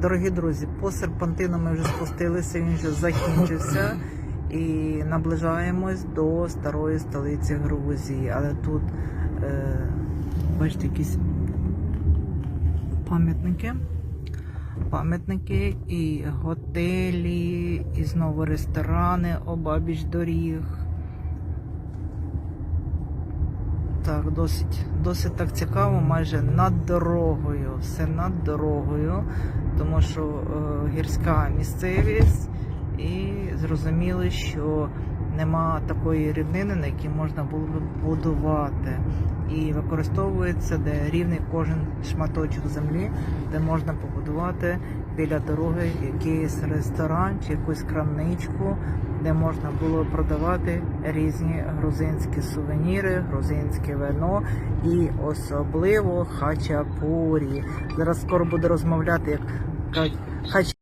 Дорогі друзі, по серпантину ми вже спустилися, він вже закінчився і наближаємось до старої столиці Грузії. Але тут, е, бачите, якісь пам'ятники. Пам'ятники і готелі, і знову ресторани, обабіч доріг. Так, досить, досить так цікаво, майже над дорогою, все над дорогою, тому що е, гірська місцевість, і зрозуміли, що нема такої рівнини, на якій можна було б будувати. І використовується де рівний кожен шматочок землі, де можна побудувати біля дороги якийсь ресторан чи якусь крамничку, де можна було продавати різні грузинські сувеніри, грузинське вино і особливо хачапурі. Зараз скоро буду розмовляти як кажуть, хач.